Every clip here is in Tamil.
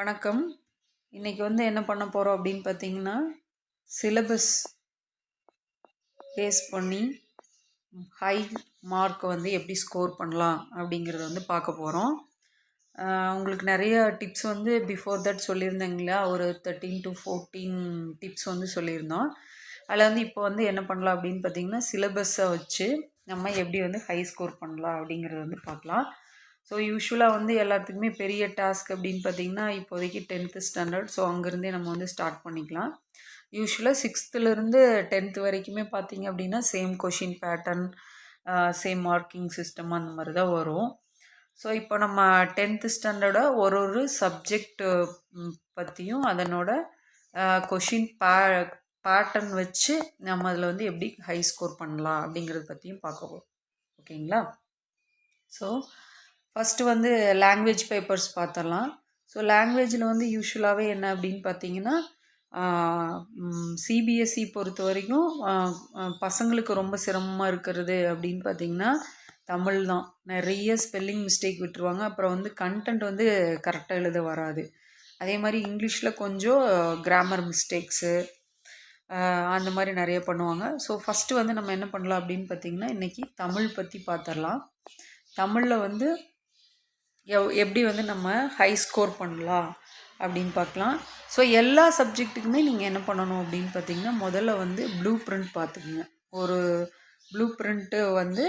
வணக்கம். இன்னைக்கு வந்து என்ன பண்ண போகிறோம் அப்படின்னு பார்த்தீங்கன்னா சிலபஸ் பேஸ் பண்ணி ஹை மார்க் வந்து எப்படி ஸ்கோர் பண்ணலாம் அப்படிங்கிறத வந்து பார்க்க போகிறோம் உங்களுக்கு நிறைய டிப்ஸ் வந்து பிஃபோர் தட் சொல்லியிருந்தேங்களா ஒரு தேர்ட்டீன் டு ஃபோர்டீன் டிப்ஸ் வந்து சொல்லியிருந்தோம். அதில் வந்து இப்போ வந்து என்ன பண்ணலாம் அப்படின்னு பார்த்தீங்கன்னா சிலபஸை வச்சு நம்ம எப்படி வந்து ஹை ஸ்கோர் பண்ணலாம் அப்படிங்கிறத வந்து பார்க்கலாம். ஸோ யூஸ்வலாக வந்து எல்லாத்துக்குமே பெரிய டாஸ்க் அப்படின்னு பார்த்தீங்கன்னா இப்போதைக்கு டென்த்து ஸ்டாண்டர்ட் ஸோ அங்கேருந்தே நம்ம வந்து ஸ்டார்ட் பண்ணிக்கலாம். யூஸ்வலாக சிக்ஸ்த்துலேருந்து டென்த்து வரைக்குமே பார்த்தீங்க அப்படின்னா same question pattern same marking system அந்த மாதிரி தான் வரும். ஸோ இப்போ நம்ம டென்த்து ஸ்டாண்டர்டை ஒரு ஒரு சப்ஜெக்ட் பற்றியும் அதனோட கொஷின் பே பேட்டர்ன் வச்சு நம்ம அதில் வந்து எப்படி ஹை ஸ்கோர் பண்ணலாம் அப்படிங்கிறத பற்றியும் பார்க்க போகிறோம் ஓகேங்களா? ஸோ ஃபஸ்ட்டு வந்து லாங்குவேஜ் பேப்பர்ஸ் பார்த்துடலாம் ஸோ லாங்குவேஜில் வந்து யூஸ்வலாகவே என்ன அப்படின்னு பார்த்தீங்கன்னா சிபிஎஸ்சி பொறுத்த வரைக்கும் பசங்களுக்கு ரொம்ப சிரமமாக இருக்கிறது அப்படின்னு பார்த்தீங்கன்னா தமிழ் தான். நிறைய ஸ்பெல்லிங் மிஸ்டேக் விட்டுருவாங்க. அப்புறம் வந்து கண்டென்ட் வந்து கரெக்டாக எழுத வராது. அதே மாதிரி இங்கிலீஷில் கொஞ்சம் கிராமர் மிஸ்டேக்ஸு அந்த மாதிரி நிறைய பண்ணுவாங்க. ஸோ ஃபஸ்ட்டு வந்து நம்ம என்ன பண்ணலாம் அப்படின்னு பார்த்திங்கன்னா இன்றைக்கி தமிழ் பற்றி பார்த்துடலாம் தமிழில் வந்து எவ் எப்படி வந்து நம்ம ஹை ஸ்கோர் பண்ணலாம் அப்படின்னு பார்க்கலாம். ஸோ எல்லா சப்ஜெக்ட்டுக்குமே நீங்கள் என்ன பண்ணணும் அப்படின்னு பார்த்தீங்கன்னா முதல்ல வந்து ப்ளூ பிரிண்ட் பார்த்துக்குங்க. ஒரு ப்ளூ பிரிண்ட்டு வந்து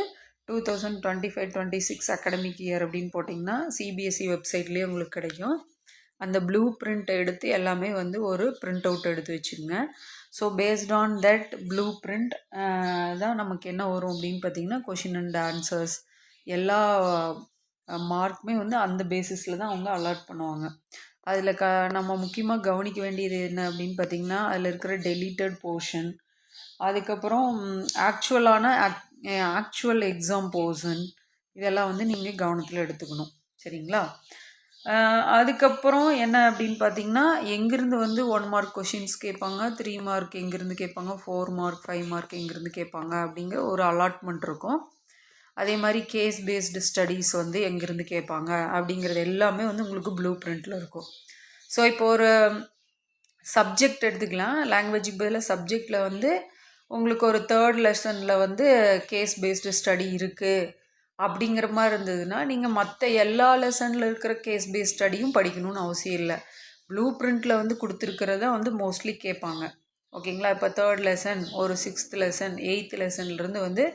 two thousand twenty five twenty six academic year அப்படின்னு போட்டிங்கன்னா சிபிஎஸ்சி வெப்சைட்லேயே உங்களுக்கு கிடைக்கும். அந்த ப்ளூ பிரிண்ட்டை எடுத்து எல்லாமே வந்து ஒரு பிரிண்ட் அவுட் எடுத்து வச்சுருங்க so based on that blue print தான் நமக்கு என்ன வரும் அப்படின்னு பார்த்தீங்கன்னா கொஷின் அண்ட் ஆன்சர்ஸ் எல்லா மார்க்குமே வந்து அந்த பேசிஸில் தான் அவங்க அலாட் பண்ணுவாங்க. அதில் க நம்ம முக்கியமாக கவனிக்க வேண்டியது என்ன அப்படின்னு பார்த்திங்கன்னா அதில் இருக்கிற டெலீட்டட் போர்ஷன் அதுக்கப்புறம் ஆக்சுவலான ஆக்சுவல் எக்ஸாம் போர்ஷன் இதெல்லாம் வந்து நீங்கள் கவனத்தில் எடுத்துக்கணும். சரிங்களா? அதுக்கப்புறம் என்ன அப்படின்னு பார்த்தீங்கன்னா எங்கேருந்து வந்து ஒன் மார்க் கொஷின்ஸ் கேட்பாங்க த்ரீ மார்க் எங்கேருந்து கேட்பாங்க ஃபோர் மார்க் ஃபைவ் மார்க் எங்கேருந்து கேட்பாங்க அப்படிங்கிற ஒரு அலாட்மெண்ட் இருக்கும். அதே மாதிரி கேஸ் பேஸ்டு ஸ்டடீஸ் வந்து எங்கேருந்து கேட்பாங்க அப்படிங்கிறது எல்லாமே வந்து உங்களுக்கு ப்ளூ பிரிண்டில் இருக்கும். ஸோ இப்போ ஒரு சப்ஜெக்ட் எடுத்துக்கலாம். லாங்குவேஜுக்கு பதிலாக சப்ஜெக்டில் வந்து உங்களுக்கு ஒரு தேர்ட் லெசனில் வந்து கேஸ் பேஸ்டு ஸ்டடி இருக்குது அப்படிங்கிற மாதிரி இருந்ததுன்னா நீங்கள் மற்ற எல்லா லெசனில் இருக்கிற கேஸ் பேஸ்ட் ஸ்டடியும் படிக்கணும்னு அவசியம் இல்லை. ப்ளூ பிரிண்டில் வந்து கொடுத்துருக்கிறத வந்து மோஸ்ட்லி கேட்பாங்க. ஓகேங்களா இப்போ தேர்ட் லெசன் ஒரு சிக்ஸ்த் லெசன் எயித் லெசன்லேருந்து வந்து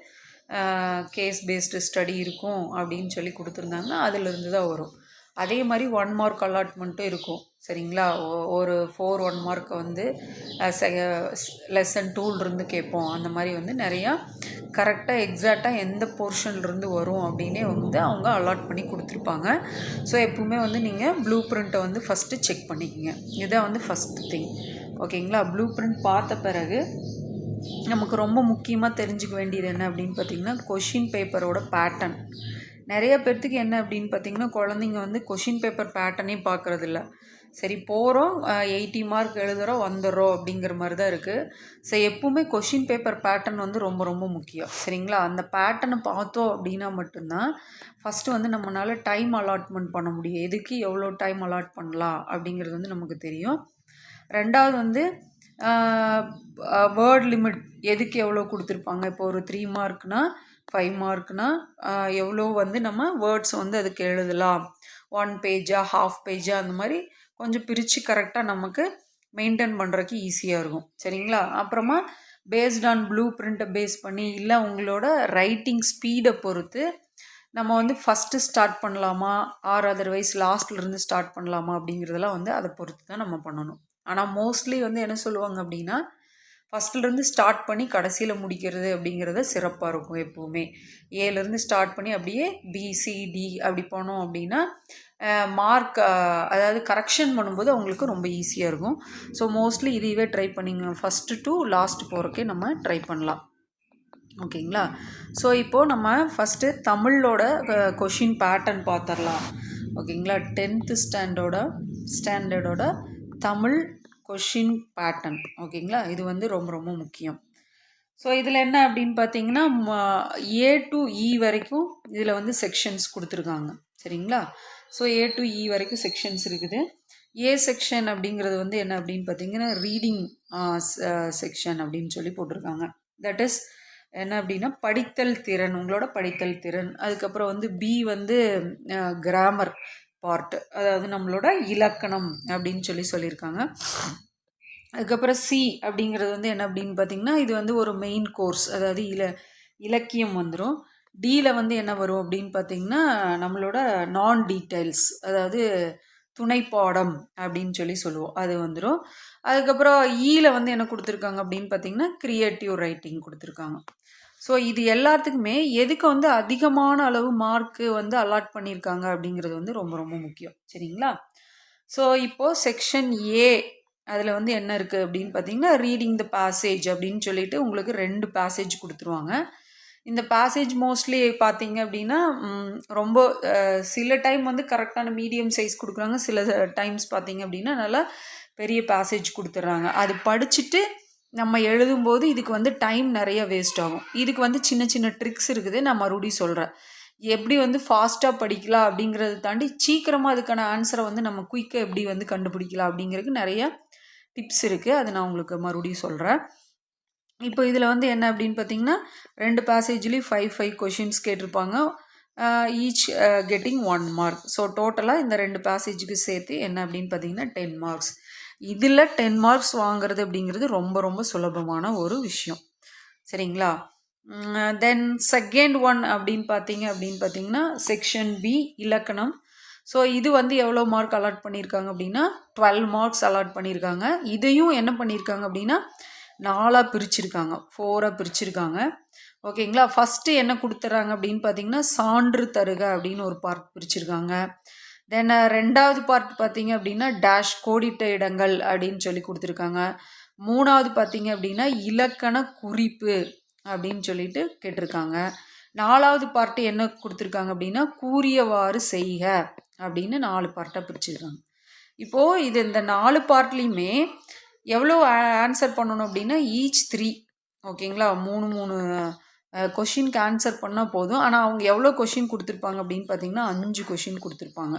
கேஸ் பேஸ்டு ஸ்டடி இருக்கும் அப்படின்னு சொல்லி கொடுத்துருந்தாங்கன்னா அதிலிருந்து தான் வரும். அதே மாதிரி ஒன் மார்க் அலாட்மெண்ட்டும் இருக்கும். சரிங்களா? ஒரு ஃபோர் ஒன் மார்க்கை வந்து லெசன் டூலிருந்து கேட்போம். அந்த மாதிரி வந்து நிறையா கரெக்டாக எக்ஸாக்டாக எந்த போர்ஷன்லேருந்து வரும் அப்படின்னே வந்து அவங்க அலாட் பண்ணி கொடுத்துருப்பாங்க. ஸோ எப்பவுமே வந்து நீங்கள் ப்ளூ பிரிண்ட்டை வந்து ஃபஸ்ட்டு செக் பண்ணிக்கோங்க. இதுதான் வந்து ஃபஸ்ட்டு திங் ஓகேங்களா ப்ளூ பிரிண்ட் பார்த்த பிறகு நமக்கு ரொம்ப முக்கியமாக தெரிஞ்சுக்க வேண்டியது என்ன அப்படின்னு பார்த்திங்கன்னா கொஷின் பேப்பரோட பேட்டர்ன் நிறைய பேர்த்துக்கு என்ன அப்படின்னு பார்த்திங்கன்னா குழந்தைங்க வந்து கொஷின் பேப்பர் பேட்டர்னே பார்க்குறதில்ல. சரி போகிறோம் எயிட்டி மார்க் எழுதுகிறோம் வந்துடுறோம் அப்படிங்கிற மாதிரி தான் இருக்குது ஸோ எப்பவுமே கொஷின் பேப்பர் பேட்டர்ன் வந்து ரொம்ப ரொம்ப முக்கியம். சரிங்களா? அந்த பேட்டர்னை பார்த்தோம் அப்படின்னா மட்டும்தான் ஃபஸ்ட்டு வந்து நம்மளால் டைம் அலாட்மெண்ட் பண்ண முடியும். எதுக்கு எவ்வளோ டைம் அலாட் பண்ணலாம் அப்படிங்கிறது வந்து நமக்கு தெரியும். ரெண்டாவது வந்து வேர்ட் லிமிட் எதுக்கு எவ்வளோ கொடுத்துருப்பாங்க? இப்போ ஒரு த்ரீ மார்க்னால் ஃபைவ் மார்க்னால் எவ்வளோ வந்து நம்ம வேர்ட்ஸ் வந்து அதுக்கு எழுதலாம்? ஒன் பேஜா ஹாஃப் பேஜா அந்த மாதிரி கொஞ்சம் பிரித்து கரெக்டாக நமக்கு மெயின்டைன் பண்ணுறதுக்கு ஈஸியாக இருக்கும். சரிங்களா? அப்புறமா பேஸ்ட் ஆன் ப்ளூ பிரிண்ட்டை பேஸ் பண்ணி இல்லை உங்களோட ரைட்டிங் ஸ்பீடை பொறுத்து நம்ம வந்து ஃபஸ்ட்டு ஸ்டார்ட் பண்ணலாமா? ஆர் அதர்வைஸ் லாஸ்ட்லேருந்து ஸ்டார்ட் பண்ணலாமா? அப்படிங்கிறதெல்லாம் வந்து அதை பொறுத்து தான் நம்ம பண்ணணும். ஆனால் மோஸ்ட்லி வந்து என்ன சொல்லுவாங்க அப்படின்னா ஃபஸ்ட்லேருந்து ஸ்டார்ட் பண்ணி கடைசியில் முடிக்கிறது அப்படிங்கிறத சிறப்பாக இருக்கும் எப்போவுமே. ஏலேருந்து ஸ்டார்ட் பண்ணி அப்படியே பிசிடி அப்படி போனோம் அப்படின்னா மார்க் அதாவது கரெக்ஷன் பண்ணும்போது அவங்களுக்கு ரொம்ப ஈஸியாக இருக்கும். ஸோ மோஸ்ட்லி இதையவே ட்ரை பண்ணிங்க ஃபஸ்ட்டு டு லாஸ்ட் போகிறக்கே நம்ம ட்ரை பண்ணலாம். ஓகேங்களா? ஸோ இப்போது நம்ம ஃபஸ்ட்டு தமிழோட கொஷின் பேட்டர்ன் பார்த்துடலாம் ஓகேங்களா? டென்த்து ஸ்டாண்டர்டோட ஸ்டாண்டர்டோட தமிழ் கொஷின் பேட்டர்ன் ஓகேங்களா? இது வந்து ரொம்ப ரொம்ப முக்கியம். ஸோ இதில் என்ன அப்படின்னு பார்த்தீங்கன்னா ஏ டு இ e வரைக்கும் இதில் வந்து செக்ஷன்ஸ் கொடுத்துருக்காங்க. சரிங்களா? ஸோ ஏ டு இ வரைக்கும் செக்ஷன்ஸ் இருக்குது. ஏ செக்ஷன் அப்படிங்கிறது வந்து என்ன அப்படின்னு பார்த்தீங்கன்னா ரீடிங் செக்ஷன் அப்படின்னு சொல்லி போட்டிருக்காங்க. தட் இஸ் என்ன அப்படின்னா படித்தல் திறன் உங்களோட படித்தல் திறன். அதுக்கப்புறம் வந்து பி வந்து கிராமர் பார்ட் அதாவது நம்மளோட இலக்கணம் அப்படின்னு சொல்லி சொல்லியிருக்காங்க. அதுக்கப்புறம் சி அப்படிங்கிறது வந்து என்ன அப்படின்னு பார்த்தீங்கன்னா இது வந்து ஒரு மெயின் கோர்ஸ் அதாவது இல இலக்கியம் வந்துடும் டியில் வந்து என்ன வரும் அப்படின்னு பார்த்தீங்கன்னா நம்மளோட நான் டீட்டெயில்ஸ் அதாவது துணைப்பாடம் அப்படின்னு சொல்லி சொல்லுவோம். அது வந்துடும் அதுக்கப்புறம் e ஈயில் வந்து என்ன கொடுத்துருக்காங்க அப்படின்னு பார்த்தீங்கன்னா க்ரியேட்டிவ் ரைட்டிங் கொடுத்துருக்காங்க. ஸோ இது எல்லாத்துக்குமே எதுக்கு வந்து அதிகமான அளவு மார்க்கு வந்து அலாட் பண்ணியிருக்காங்க அப்படிங்கிறது வந்து ரொம்ப ரொம்ப முக்கியம். சரிங்களா? ஸோ இப்போது செக்ஷன் ஏ அதில் வந்து என்ன இருக்குது அப்படின்னு பார்த்தீங்கன்னா ரீடிங் த பேசேஜ் அப்படின்னு சொல்லிட்டு உங்களுக்கு ரெண்டு பேசேஜ் கொடுத்துருவாங்க. இந்த பேசேஜ் மோஸ்ட்லி பார்த்தீங்க அப்படின்னா ரொம்ப சில டைம் வந்து கரெக்டான மீடியம் சைஸ் கொடுக்குறாங்க. சில டைம்ஸ் பார்த்தீங்க அப்படின்னா நல்லா பெரிய பேசேஜ் கொடுத்துட்றாங்க. அது படிச்சுட்டு நம்ம எழுதும்போது இதுக்கு வந்து டைம் நிறைய வேஸ்ட் ஆகும். இதுக்கு வந்து சின்ன சின்ன ட்ரிக்ஸ் இருக்குது நான் மறுபடியும் சொல்கிறேன் எப்படி வந்து ஃபாஸ்ட்டாக படிக்கலாம் அப்படிங்கிறத தாண்டி சீக்கிரமாக அதுக்கான ஆன்சரை வந்து நம்ம குயிக்காக எப்படி வந்து கண்டுபிடிக்கலாம் அப்படிங்கிறதுக்கு நிறைய டிப்ஸ் இருக்குது அது நான் உங்களுக்கு மறுபடியும் சொல்கிறேன் இப்போ இதில் வந்து என்ன அப்படின்னு பார்த்தீங்கன்னா ரெண்டு பேசேஜ்லேயும் ஃபைவ் ஃபைவ் கொஷின்ஸ் கேட்டிருப்பாங்க. Each getting one mark so டோட்டலாக இந்த ரெண்டு பேசேஜுக்கு சேர்த்து என்ன அப்படின்னு பார்த்தீங்கன்னா டென் மார்க்ஸ் இதில் டென் மார்க்ஸ் வாங்குறது அப்படிங்கிறது ரொம்ப ரொம்ப சுலபமான ஒரு விஷயம். சரிங்களா? தென் செகண்ட் ஒன் அப்படின்னு பார்த்தீங்க அப்படின்னு பார்த்தீங்கன்னா செக்ஷன் பி இலக்கணம். ஸோ இது வந்து எவ்வளோ மார்க் அலாட் பண்ணியிருக்காங்க அப்படின்னா டுவெல் மார்க்ஸ் அலாட் பண்ணியிருக்காங்க. இதையும் என்ன பண்ணியிருக்காங்க அப்படின்னா நாலாக பிரிச்சிருக்காங்க ஃபோராக பிரிச்சிருக்காங்க. ஓகேங்களா? ஃபஸ்ட்டு என்ன கொடுத்துட்றாங்க அப்படின்னு பார்த்தீங்கன்னா சான்று தருக அப்படின்னு ஒரு பார்ட் பிரிச்சிருக்காங்க. தென் ரெண்டாவது பார்ட் பார்த்தீங்க அப்படின்னா டேஷ் கோடிட்ட இடங்கள் அப்படின்னு சொல்லி கொடுத்துருக்காங்க. மூணாவது பார்த்தீங்க அப்படின்னா இலக்கண குறிப்பு அப்படின்னு சொல்லிட்டு கேட்டிருக்காங்க. நாலாவது பார்ட்டு என்ன கொடுத்துருக்காங்க அப்படின்னா கூறியவாறு செய்க அப்படின்னு நாலு பார்ட்டாக பிரிச்சிருக்காங்க. இப்போது இது இந்த நாலு பார்ட்லேயுமே எவ்வளோ ஆன்சர் பண்ணணும் அப்படின்னா ஈச் த்ரீ ஓகேங்களா மூணு மூணு கொஷினுக்கு ஆன்சர் பண்ணால் போதும். ஆனால் அவங்க எவ்வளோ கொஷின் கொடுத்துருப்பாங்க அப்படின்னு பார்த்தீங்கன்னா அஞ்சு கொஷின் கொடுத்துருப்பாங்க.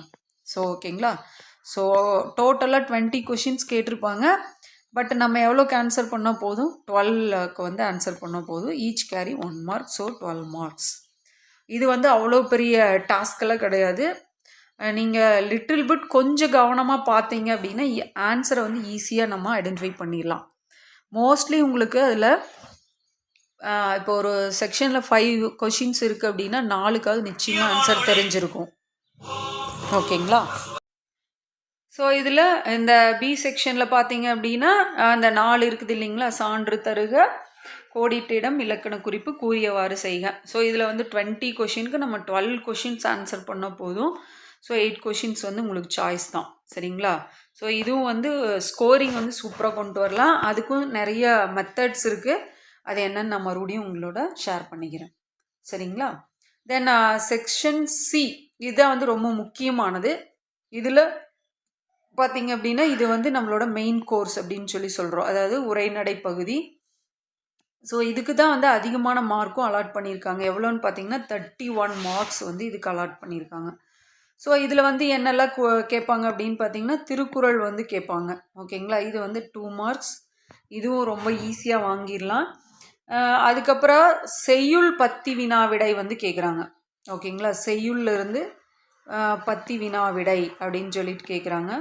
ஸோ ஓகேங்களா ஸோ டோட்டலாக டுவெண்ட்டி கொஷின்ஸ் கேட்டிருப்பாங்க. பட் நம்ம எவ்வளோக்கு ஆன்சர் பண்ணால் போதும்? டுவெல்க்கு வந்து ஆன்சர் பண்ணால் போதும். Each carry one mark so twelve marks இது வந்து அவ்வளோ பெரிய டாஸ்க்கெல்லாம் கிடையாது. நீங்கள் லிட்டில் பிட் கொஞ்சம் கவனமாக பார்த்தீங்க அப்படின்னா ஆன்சரை வந்து ஈஸியாக நம்ம ஐடென்டிஃபை பண்ணிடலாம். மோஸ்ட்லி உங்களுக்கு அதில் இப்போ ஒரு செக்ஷனில் ஃபைவ் கொஷின்ஸ் இருக்குது அப்படின்னா நாலுக்காவது நிச்சயமாக ஆன்சர் தெரிஞ்சிருக்கும். ஓகேங்களா ஸோ இதில் இந்த பி செக்ஷனில் பார்த்தீங்க அப்படின்னா அந்த நாலு இருக்குது இல்லைங்களா? சான்று தருக கோடிட்டிடம் இலக்கண குறிப்பு கூறியவாறு செய்க. ஸோ இதில் வந்து டுவெண்ட்டி கொஷினுக்கு நம்ம டுவெல் கொஷின்ஸ் ஆன்சர் பண்ணால் போதும். ஸோ எயிட் கொஷின்ஸ் வந்து உங்களுக்கு சாய்ஸ் தான். சரிங்களா? ஸோ இதுவும் வந்து ஸ்கோரிங் வந்து சூப்பராக கொண்டு வரலாம். அதுக்கும் நிறைய மெத்தட்ஸ் இருக்குது அது என்னன்னு நான் மறுபடியும் உங்களோட ஷேர் பண்ணிக்கிறேன். சரிங்களா? தென் செக்ஷன் சி இதுதான் வந்து ரொம்ப முக்கியமானது. இதில் பார்த்தீங்க அப்படின்னா இது வந்து நம்மளோட மெயின் கோர்ஸ் அப்படின்னு சொல்லி சொல்கிறோம் அதாவது உரைநடை பகுதி. ஸோ இதுக்கு தான் வந்து அதிகமான மார்க்கும் அலாட் பண்ணியிருக்காங்க. எவ்வளோன்னு பார்த்தீங்கன்னா தேர்ட்டி ஒன் மார்க்ஸ் வந்து இதுக்கு அலாட் பண்ணியிருக்காங்க. ஸோ இதில் வந்து என்னெல்லாம் கேட்பாங்க அப்படின்னு பார்த்தீங்கன்னா திருக்குறள் வந்து கேட்பாங்க. ஓகேங்களா இது வந்து டூ மார்க்ஸ் இதுவும் ரொம்ப ஈஸியாக வாங்கிடலாம். அதுக்கப்புறம் செய்யுள் பத்தி வினா விடை வந்து கேட்குறாங்க ஓகேங்களா செய்யுள்லேருந்து பத்தி வினா விடை அப்படின்னு சொல்லிட்டு கேட்குறாங்க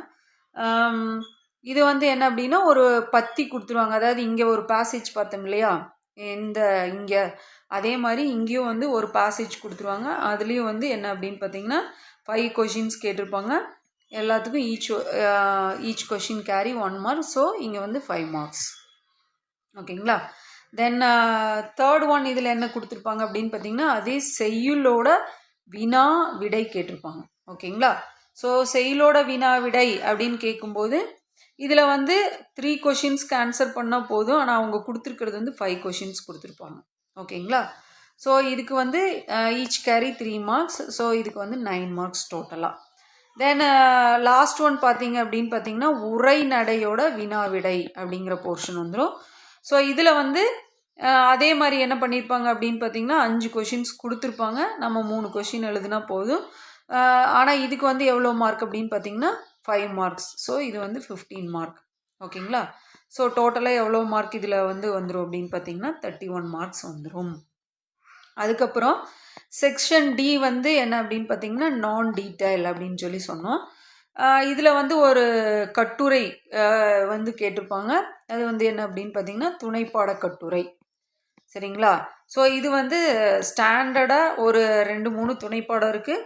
இது வந்து என்ன அப்படின்னா ஒரு பத்தி கொடுத்துருவாங்க. அதாவது இங்கே ஒரு பேசேஜ் பார்த்தோம் இல்லையா? இந்த இங்கே. அதே மாதிரி இங்கேயும் வந்து ஒரு பேசேஜ் கொடுத்துருவாங்க. அதுலேயும் வந்து என்ன அப்படின்னு பார்த்தீங்கன்னா ஃபைவ் கொஷின்ஸ் கேட்டிருப்பாங்க. எல்லாத்துக்கும் each each question carry one mark so இங்கே வந்து ஃபைவ் மார்க்ஸ் ஓகேங்களா தென் தேர்ட் ஒன் இதில் என்ன கொடுத்துருப்பாங்க அப்படின்னு பார்த்தீங்கன்னா அதே செய்யுளோட வினா விடை கேட்டிருப்பாங்க. ஓகேங்களா? ஸோ செயலோட வினா விடை அப்படின்னு கேட்கும்போது இதில் வந்து த்ரீ கொஷின்ஸ்க்கு ஆன்சர் பண்ணால் போதும். ஆனால் அவங்க கொடுத்துருக்கிறது வந்து ஃபைவ் கொஷின்ஸ் கொடுத்துருப்பாங்க. ஓகேங்களா? ஸோ இதுக்கு வந்து each carry three marks so இதுக்கு வந்து நைன் மார்க்ஸ் டோட்டலாக தென் லாஸ்ட் ஒன் பார்த்தீங்க அப்படின்னு பார்த்தீங்கன்னா உரைநடையோட வினா விடை அப்படிங்கிற போர்ஷன் வந்துடும் ஸோ இதில் வந்து அதே மாதிரி என்ன பண்ணியிருப்பாங்க அப்படின்னு பார்த்தீங்கன்னா அஞ்சு கொஷின்ஸ் கொடுத்துருப்பாங்க. நம்ம மூணு கொஷின் எழுதுனா போதும். ஆனால் இதுக்கு வந்து எவ்வளோ மார்க் அப்படின்னு பார்த்தீங்கன்னா ஃபைவ் மார்க்ஸ் ஸோ இது வந்து ஃபிஃப்டீன் மார்க் ஓகேங்களா? ஸோ டோட்டலாக எவ்வளோ மார்க் இதில் வந்து வந்துடும் அப்படின்னு பார்த்தீங்கன்னா தேர்ட்டி ஒன் மார்க்ஸ் வந்துடும் அதுக்கப்புறம் செக்ஷன் டி வந்து என்ன அப்படின்னு பார்த்தீங்கன்னா நான் டீட்டெயில் அப்படின்னு சொல்லி சொன்னோம். இதில் வந்து ஒரு கட்டுரை வந்து கேட்டிருப்பாங்க. அது வந்து என்ன அப்படின்னு பார்த்தீங்கன்னா துணைப்பாட கட்டுரை. சரிங்களா? ஸோ இது வந்து ஸ்டாண்டர்டாக ஒரு ரெண்டு மூணு துணைப்பாடம் இருக்குது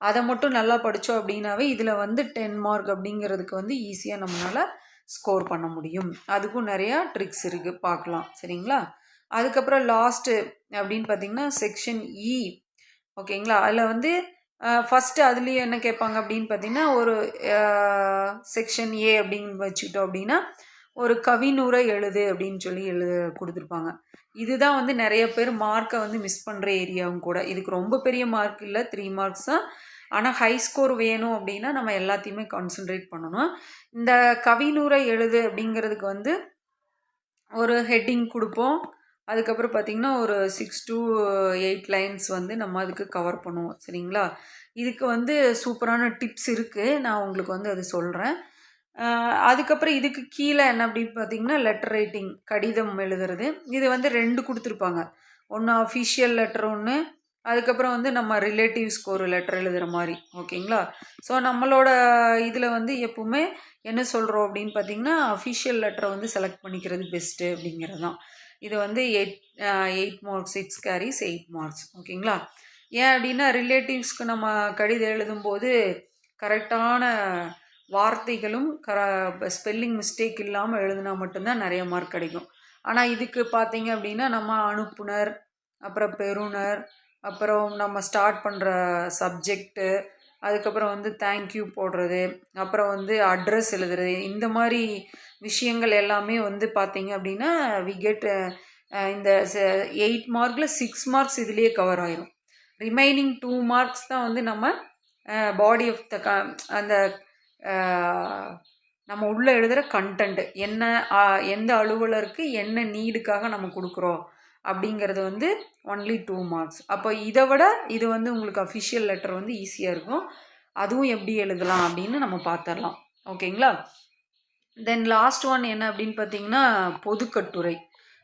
அதை மட்டும் நல்லா படித்தோம் அப்படின்னாவே இதில் வந்து டென் மார்க் அப்படிங்கிறதுக்கு வந்து ஈஸியாக நம்மளால் ஸ்கோர் பண்ண முடியும். அதுக்கும் நிறையா ட்ரிக்ஸ் இருக்குது பார்க்கலாம். சரிங்களா? அதுக்கப்புறம் லாஸ்ட்டு அப்படின்னு பார்த்தீங்கன்னா செக்ஷன் இ ஓகேங்களா அதில் வந்து ஃபஸ்ட்டு அதுலேயும் என்ன கேட்பாங்க அப்படின்னு பார்த்தீங்கன்னா ஒரு செக்ஷன் ஏ அப்படின்னு வச்சுக்கிட்டோம் அப்படின்னா ஒரு கவிநூரை எழுது அப்படின்னு சொல்லி எழுத கொடுத்துருப்பாங்க. இதுதான் வந்து நிறைய பேர் மார்க்கை வந்து மிஸ் பண்ணுற ஏரியாவும் கூட. இதுக்கு ரொம்ப பெரிய மார்க் இல்லை த்ரீ மார்க்ஸ் தான். ஆனால் ஹை ஸ்கோர் வேணும் அப்படின்னா நம்ம எல்லாத்தையுமே கான்சென்ட்ரேட் பண்ணணும். இந்த கவிநூரை எழுது அப்படிங்கிறதுக்கு வந்து ஒரு ஹெட்டிங் கொடுப்போம். அதுக்கப்புறம் பார்த்திங்கன்னா ஒரு சிக்ஸ் டு எயிட் லைன்ஸ் வந்து நம்ம அதுக்கு கவர் பண்ணுவோம். சரிங்களா? இதுக்கு வந்து சூப்பரான டிப்ஸ் இருக்குது நான் உங்களுக்கு வந்து அது சொல்கிறேன் அதுக்கப்புறம் இதுக்கு கீழே என்ன அப்படின்னு பார்த்தீங்கன்னா லெட்டர் ரைட்டிங் கடிதம் எழுதுறது. இது வந்து ரெண்டு கொடுத்துருப்பாங்க. ஒன்று அஃபிஷியல் லெட்டர் ஒன்று அதுக்கப்புறம் வந்து நம்ம ரிலேட்டிவ்ஸ்க்கு ஒரு லெட்டர் எழுதுகிற மாதிரி. ஓகேங்களா? ஸோ நம்மளோட இதில் வந்து எப்பவுமே என்ன சொல்கிறோம் அப்படின்னு பார்த்தீங்கன்னா அஃபிஷியல் லெட்டரை வந்து செலக்ட் பண்ணிக்கிறது பெஸ்ட்டு அப்படிங்கிறது தான். இது வந்து eight eight marks six carries eight marks ஓகேங்களா? ஏன் அப்படின்னா ரிலேட்டிவ்ஸ்க்கு நம்ம கடிதம் எழுதும்போது கரெக்டான வார்த்தைகளும் கர ஸ்பெல்லிங் மிஸ்டேக் இல்லாமல் எழுதுனா மட்டும்தான் நிறைய மார்க் கிடைக்கும். ஆனால் இதுக்கு பார்த்தீங்க அப்படின்னா நம்ம அனுப்புனர் அப்புறம் பெறுனர் அப்புறம் நம்ம ஸ்டார்ட் பண்ணுற சப்ஜெக்ட்டு அதுக்கப்புறம் வந்து தேங்க்யூ போடுறது அப்புறம் வந்து அட்ரஸ் எழுதுறது இந்த மாதிரி விஷயங்கள் எல்லாமே வந்து பார்த்தீங்க அப்படின்னா வி கெட் இந்த எயிட் மார்க்கில் சிக்ஸ் மார்க்ஸ் இதுலேயே கவர் ஆயிரும். ரிமைனிங் டூ மார்க்ஸ் தான் வந்து நம்ம பாடி ஆஃப் த க அந்த நம்ம உள்ளே எழுதுகிற கண்டென்ட் என்ன எந்த அலுவலருக்கு என்ன நீடுக்காக நம்ம கொடுக்குறோம் அப்படிங்கிறது வந்து ஒன்லி டூ மார்க்ஸ் அப்போ இதை விட இது வந்து உங்களுக்கு அஃபிஷியல் லெட்டர் வந்து ஈஸியாக இருக்கும். அதுவும் எப்படி எழுதலாம் அப்படின்னு நம்ம பார்த்துடலாம் ஓகேங்களா? தென் லாஸ்ட் ஒன் என்ன அப்படின்னு பார்த்தீங்கன்னா பொதுக்கட்டுரை.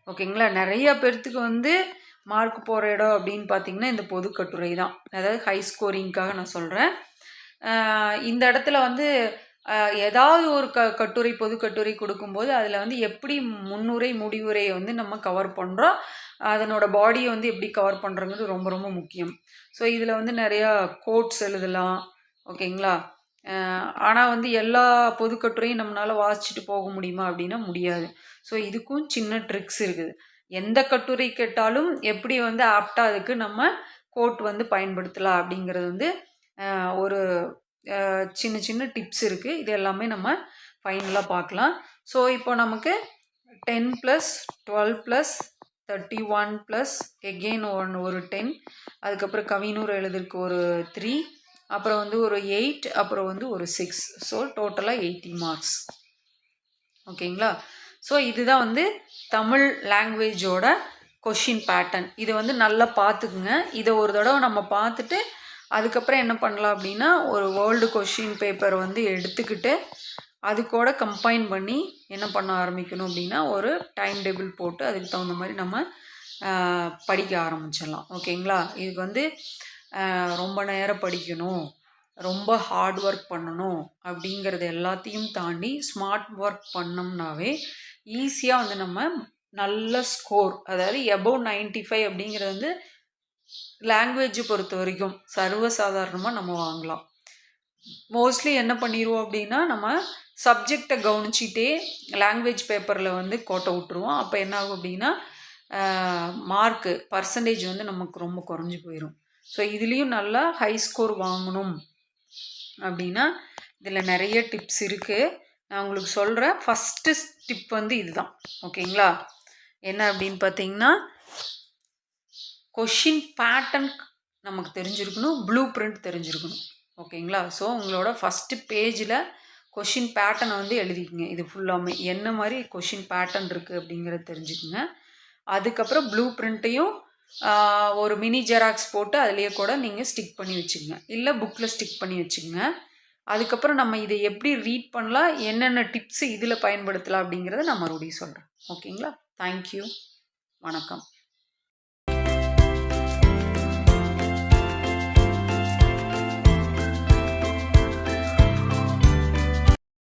ஓகேங்களா? நிறைய பேர்த்துக்கு வந்து மார்க் போகிற இடம் அப்படின்னு பார்த்தீங்கன்னா இந்த பொதுக்கட்டுரை தான். அதாவது ஹை ஸ்கோரிங்க்காக நான் சொல்கிறேன் இந்த இடத்துல வந்து ஏதாவது ஒரு க கட்டுரை பொது கட்டுரை கொடுக்கும்போது அதில் வந்து எப்படி முன்னுரை முடிவுரையை வந்து நம்ம கவர் பண்ணுறோம் அதனோட பாடியை வந்து எப்படி கவர் பண்ணுறோங்கிறது ரொம்ப ரொம்ப முக்கியம். ஸோ இதில் வந்து நிறையா கோட்ஸ் எழுதலாம் ஓகேங்களா ஆனால் வந்து எல்லா பொதுக்கட்டுரையும் நம்மளால் வாசிச்சுட்டு போக முடியுமா அப்படின்னா முடியாது. ஸோ இதுக்கும் சின்ன ட்ரிக்ஸ் இருக்குது. எந்த கட்டுரை கேட்டாலும் எப்படி வந்து ஆப்டாக அதுக்கு நம்ம கோட் வந்து பயன்படுத்தலாம் அப்படிங்கிறது வந்து ஒரு சின்ன சின்ன டிப்ஸ் இருக்குது இது எல்லாமே நம்ம ஃபைனலாக பார்க்கலாம். ஸோ இப்போ நமக்கு ten plus twelve plus thirty one plus again one ஒரு டென் அதுக்கப்புறம் கவினூர் எழுதுறதுக்கு ஒரு த்ரீ அப்புறம் வந்து ஒரு எயிட் அப்புறம் வந்து ஒரு சிக்ஸ் ஸோ டோட்டலாக எயிட்டி மார்க்ஸ் ஓகேங்களா? ஸோ இதுதான் வந்து தமிழ் லாங்குவேஜோட கொஷின் பேட்டர்ன் இதை வந்து நல்லா பார்த்துக்குங்க. இதை ஒரு தடவை நம்ம பார்த்துட்டு அதுக்கப்புறம் என்ன பண்ணலாம் அப்படின்னா ஒரு வேர்ல்டு கொஷின் பேப்பர் வந்து எடுத்துக்கிட்டு அது கூட கம்பைன் பண்ணி என்ன பண்ண ஆரம்பிக்கணும் அப்படின்னா ஒரு டைம் டேபிள் போட்டு அதுக்கு தகுந்த மாதிரி நம்ம படிக்க ஆரம்பிச்சிடலாம். ஓகேங்களா? இதுக்கு வந்து ரொம்ப நேரம் படிக்கணும் ரொம்ப ஹார்ட் ஒர்க் பண்ணணும் அப்படிங்கிறது எல்லாத்தையும் தாண்டி ஸ்மார்ட் ஒர்க் பண்ணோம்னாவே ஈஸியாக வந்து நம்ம நல்ல ஸ்கோர் அதாவது எபோவ் நைன்ட்டி ஃபைவ் அப்படிங்கிறது வந்து லாங்குவேஜை பொறுத்த வரைக்கும் சர்வசாதாரணமாக நம்ம வாங்கலாம். மோஸ்ட்லி என்ன பண்ணிடுவோம் அப்படின்னா நம்ம சப்ஜெக்டை கவனிச்சிட்டே லாங்குவேஜ் பேப்பரில் வந்து கோட்டை விட்டுருவோம். அப்போ என்ன ஆகும் அப்படின்னா மார்க்கு பர்சன்டேஜ் வந்து நமக்கு ரொம்ப குறைஞ்சி போயிடும் ஸோ இதுலேயும் நல்லா ஹை ஸ்கோர் வாங்கணும். அப்படின்னா இதில் நிறைய டிப்ஸ் இருக்குது நான் உங்களுக்கு சொல்கிற ஃபஸ்ட்டு டிப் வந்து இதுதான். ஓகேங்களா என்ன அப்படின்னு பார்த்தீங்கன்னா கொஷின் பேட்டர்ன் நமக்கு தெரிஞ்சிருக்கணும் ப்ளூ பிரிண்ட் தெரிஞ்சிருக்கணும். ஓகேங்களா ஸோ உங்களோட ஃபஸ்ட்டு பேஜில் கொஷின் பேட்டர்னை வந்து எழுதிக்கங்க. இது ஃபுல்லாமே என்ன மாதிரி கொஷின் பேட்டர்ன் இருக்குது அப்படிங்கிறத தெரிஞ்சுக்குங்க. அதுக்கப்புறம் ப்ளூ பிரிண்ட்டையும் ஒரு மினி ஜெராக்ஸ் போட்டு அதுலேயே கூட நீங்கள் ஸ்டிக் பண்ணி வச்சுக்கோங்க. இல்லை புக்கில் ஸ்டிக் பண்ணி வச்சுக்கோங்க. அதுக்கப்புறம் நம்ம இதை எப்படி ரீட் பண்ணலாம் என்னென்ன டிப்ஸு இதில் பயன்படுத்தலாம் அப்படிங்கிறத நான் மறுபடியும் சொல்கிறேன் ஓகேங்களா தேங்க்யூ வணக்கம்.